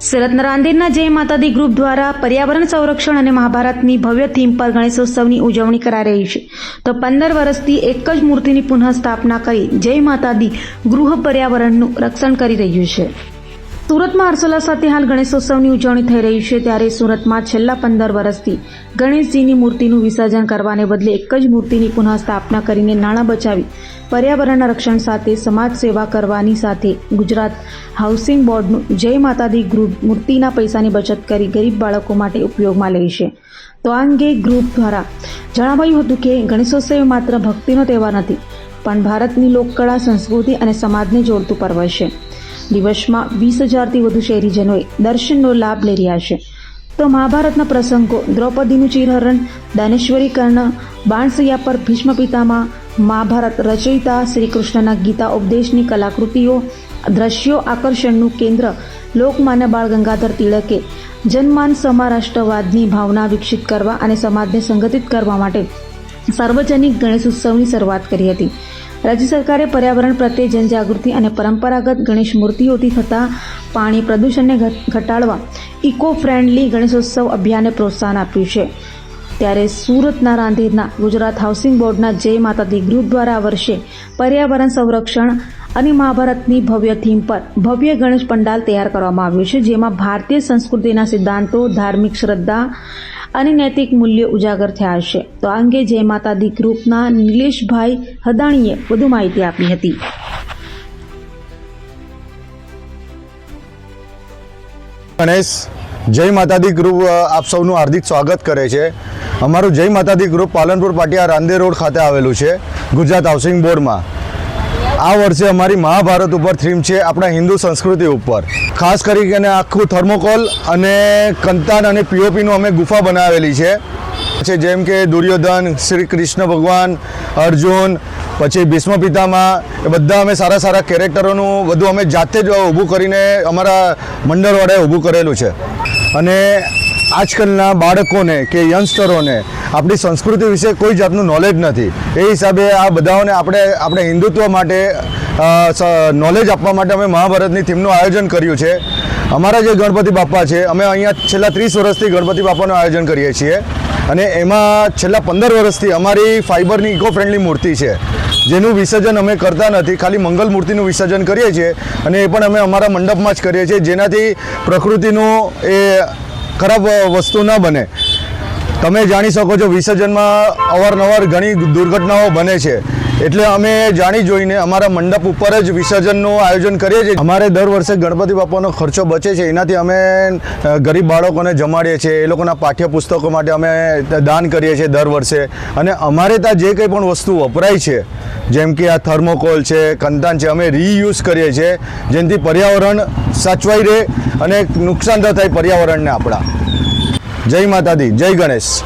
સુરતના રાંદેરના જય માતાદી ગ્રુપ દ્વારા પર્યાવરણ સંરક્ષણ અને મહાભારતની ભવ્ય થીમ પર ગણેશોત્સવની ઉજવણી કરાઈ રહી છે. તો પંદર વર્ષથી એક જ મૂર્તિની પુનઃસ્થાપના કરી જય માતાદી ગૃહ પર્યાવરણનું રક્ષણ કરી રહ્યું છે. સુરતમાં હર્ષોલ્લાસ સાથે હાલ ગણેશોત્સવની ઉજવણી થઈ રહી છે ત્યારે સુરતમાં છેલ્લા પંદર વર્ષથી ગણેશજીની મૂર્તિનું વિસર્જન કરવાને બદલે એક જ મૂર્તિની પુનઃસ્થાપના કરીને નાણાં બચાવી પર્યાવરણના રક્ષણ સાથે સમાજ સેવા કરવાની સાથે ગુજરાત હાઉસિંગ બોર્ડનું જય માતાદી ગ્રુપ મૂર્તિના પૈસાની બચત કરી ગરીબ બાળકો માટે ઉપયોગમાં લે છે. તો આ અંગે ગ્રુપ દ્વારા જણાવાયું હતું કે ગણેશોત્સવ માત્ર ભક્તિનો તહેવાર નથી, પણ ભારતની લોકકળા, સંસ્કૃતિ અને સમાજને જોડતું પર્વ છે. દિવસમાં વીસ હજારથી વધુ શહેરીજનોએ દર્શનનો લાભ લઈ રહ્યા છે. તો મહાભારતના પ્રસંગો, દ્રૌપદીનું ચિરહરણ દાનેશ્વરી કર્ણ, બાણસૈયા પર ભીષ્મ પિતામાં મહાભારત રચયિતા શ્રી કૃષ્ણના ગીતા ઉપદેશની કલાકૃતિઓ, દ્રશ્યો આકર્ષણનું કેન્દ્ર, લોકમાન્ય બાળ ગંગાધર તિલકે જનમાન સમારાષ્ટ્રવાદની ભાવના વિકસિત કરવા અને સમાજને સંગઠિત કરવા માટે સાર્વજનિક ગણેશ ઉત્સવની શરૂઆત કરી હતી. રાજ્ય સરકારે પર્યાવરણ પ્રત્યે જનજાગૃતિ અને પરંપરાગત ગણેશ મૂર્તિઓથી થતા પાણી પ્રદૂષણને ઘટ- ઘટાડવા ઇકો ફ્રેન્ડલી ગણેશોત્સવ અભિયાનને પ્રોત્સાહન આપ્યું છે. ત્યારે સુરતના રાંધેરના ગુજરાત હાઉસિંગ બોર્ડના જય માતાદી ગ્રુપ દ્વારા વર્ષે પર્યાવરણ સંરક્ષણ અને મહાભારતની ભવ્ય થીમ પર ભવ્ય ગણેશ પંડાલ તૈયાર કરવામાં આવ્યું છે, જેમાં ભારતીય સંસ્કૃતિના સિદ્ધાંતો, ધાર્મિક શ્રદ્ધા અને નૈતિક મૂલ્યો ઉજાગર થયા છે. તો આ અંગે જય માતાદી ગ્રુપના નિલેશભાઈ હદાણીએ વધુ માહિતી આપી હતી. ગણેશ, જય માતાદી ગ્રુપ આપ સૌનું હાર્દિક સ્વાગત કરે છે. અમારું જય માતાદી ગ્રુપ પાલનપુર પાટિયા રાંદે રોડ ખાતે આવેલું છે, ગુજરાત હાઉસિંગ બોર્ડમાં. આ વર્ષે અમારી મહાભારત ઉપર થીમ છે આપણા હિન્દુ સંસ્કૃતિ ઉપર. ખાસ કરીને આખું થર્મોકોલ અને કંતાન અને પીઓપીનું અમે ગુફા બનાવેલી છે. છે જેમ કે દુર્યોધન, શ્રી કૃષ્ણ ભગવાન, અર્જુન, પછી ભીષ્મ પિતામાં એ બધા અમે સારા સારા કેરેક્ટરોનું બધું અમે જાતે જ ઊભું કરીને અમારા મંડળવાળાએ ઊભું કરેલું છે. અને આજકાલના બાળકોને કે યંગસ્ટરોને આપણી સંસ્કૃતિ વિશે કોઈ જાતનું નોલેજ નથી. એ હિસાબે આ બધાઓને આપણે આપણે હિન્દુત્વ માટે નોલેજ આપવા માટે અમે મહાભારતની થીમનું આયોજન કર્યું છે. અમારા જે ગણપતિ બાપ્પા છે, અમે અહીંયા છેલ્લા ત્રીસ વર્ષથી ગણપતિ બાપાનું આયોજન કરીએ છીએ. અને એમાં છેલ્લા પંદર વર્ષથી અમારી ફાઇબરની ઇકો ફ્રેન્ડલી મૂર્તિ છે, જેનું વિસર્જન અમે કરતા નથી, ખાલી મંગલ મૂર્તિનું વિસર્જન કરીએ છીએ. અને એ પણ અમે અમારા મંડપમાં જ કરીએ છીએ, જેનાથી પ્રકૃતિનું એ ખરાબ વસ્તુ ન બને. તમે જાણી શકો છો વિસર્જનમાં અવારનવાર ઘણી દુર્ઘટનાઓ બને છે. એટલે અમે જાણી જોઈને અમારા મંડપ ઉપર જ વિસર્જનનું આયોજન કરીએ છીએ. અમારે દર વર્ષે ગણપતિ બાપાનો ખર્ચો બચે છે. એનાથી અમે ગરીબ બાળકોને જમાડીએ છીએ. એ લોકોના પાઠ્યપુસ્તકો માટે અમે દાન કરીએ છીએ દર વર્ષે. અને અમારે ત્યાં જે કંઈ પણ વસ્તુ વપરાય છે, જેમ કે આ થર્મોકોલ છે કંતાન છે, અમે રીયુઝ કરીએ છીએ, જેનાથી પર્યાવરણ સાચવાઈ રહે અને નુકસાન ન થાય પર્યાવરણને આપણા. જય માતાદી જય ગણેશ.